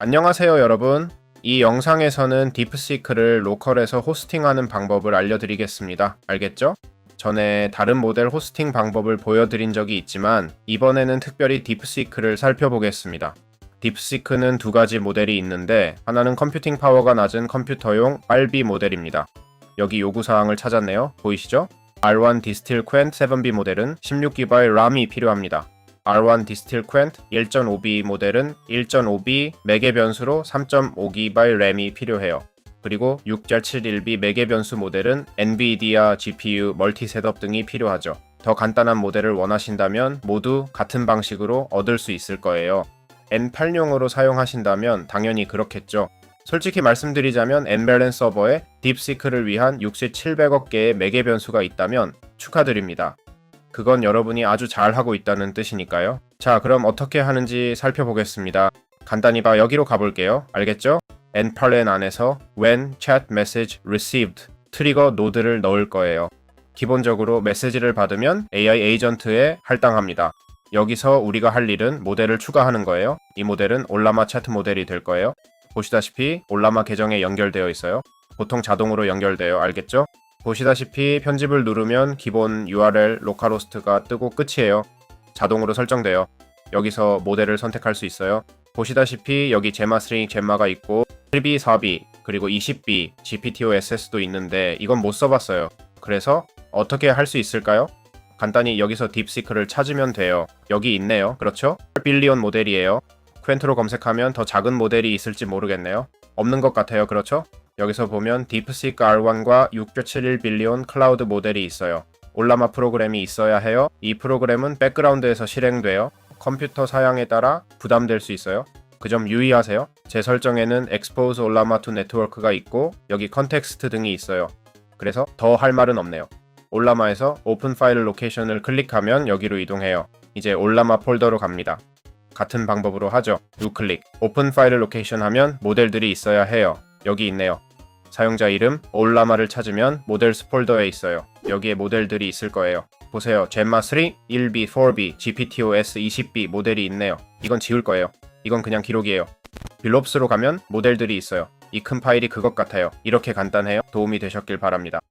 안녕하세요 여러분. 이 영상에서는 딥시크를 로컬에서 호스팅하는 방법을 알려드리겠습니다. 알겠죠? 전에 다른 모델 호스팅 방법을 보여드린 적이 있지만 이번에는 특별히 딥시크를 살펴보겠습니다. 딥시크는 두 가지 모델이 있는데 하나는 컴퓨팅 파워가 낮은 컴퓨터용 RB 모델입니다. 여기 요구사항을 찾았네요. 보이시죠? R1 디스틸 퀸 7B 모델은 16GB 람이 필요합니다. R1 디스틸 퀸 1.5B 모델은 1.5B 매개 변수로 3.5GB 램이 필요해요. 그리고 6.71B 매개 변수 모델은 NVIDIA GPU 멀티 셋업 등이 필요하죠. 더 간단한 모델을 원하신다면 모두 같은 방식으로 얻을 수 있을 거예요. N8용으로 사용하신다면 당연히 그렇겠죠. 솔직히 말씀드리자면 N밸런 서버에 딥시크를 위한 6700억 개의 매개 변수가 있다면 축하드립니다. 그건 여러분이 아주 잘하고 있다는 뜻이니까요. 자, 그럼 어떻게 하는지 살펴보겠습니다. 간단히 봐 여기로 가볼게요. 알겠죠? nparlen 안에서 when chat message received 트리거 노드를 넣을 거예요. 기본적으로 메시지를 받으면 AI 에이전트에 할당합니다. 여기서 우리가 할 일은 모델을 추가하는 거예요. 이 모델은 올라마 차트 모델이 될 거예요. 보시다시피 올라마 계정에 연결되어 있어요. 보통 자동으로 연결돼요. 알겠죠? 보시다시피 편집을 누르면 기본 URL 로컬호스트가 뜨고 끝이에요. 자동으로 설정돼요. 여기서 모델을 선택할 수 있어요. 보시다시피 여기 제마 스트링 제마가 있고 7B, 4B, 그리고 20B, GPTOSS도 있는데 이건 못 써봤어요. 그래서 어떻게 할 수 있을까요? 간단히 여기서 딥시크를 찾으면 돼요. 여기 있네요. 그렇죠? 빌리온 모델이에요. 퀸트로 검색하면 더 작은 모델이 있을지 모르겠네요. 없는 것 같아요. 그렇죠? 여기서 보면 딥시크 R1과 6.71 빌리온 클라우드 모델이 있어요. 올라마 프로그램이 있어야 해요. 이 프로그램은 백그라운드에서 실행돼요. 컴퓨터 사양에 따라 부담될 수 있어요. 그 점 유의하세요. 제 설정에는 Expose 올라마 to Network가 있고 여기 컨텍스트 등이 있어요. 그래서 더 할 말은 없네요. 올라마에서 오픈 파일 로케이션을 클릭하면 여기로 이동해요. 이제 올라마 폴더로 갑니다. 같은 방법으로 하죠. 우클릭. 오픈 파일 로케이션 하면 모델들이 있어야 해요. 여기 있네요. 사용자 이름 올라마를 찾으면 모델스 폴더에 있어요. 여기에 모델들이 있을 거예요. 보세요. 젠마 3, 1B, 4B, GPTOS 20B 모델이 있네요. 이건 지울 거예요. 이건 그냥 기록이에요. 빌롭스로 가면 모델들이 있어요. 이 큰 파일이 그것 같아요. 이렇게 간단해요. 도움이 되셨길 바랍니다.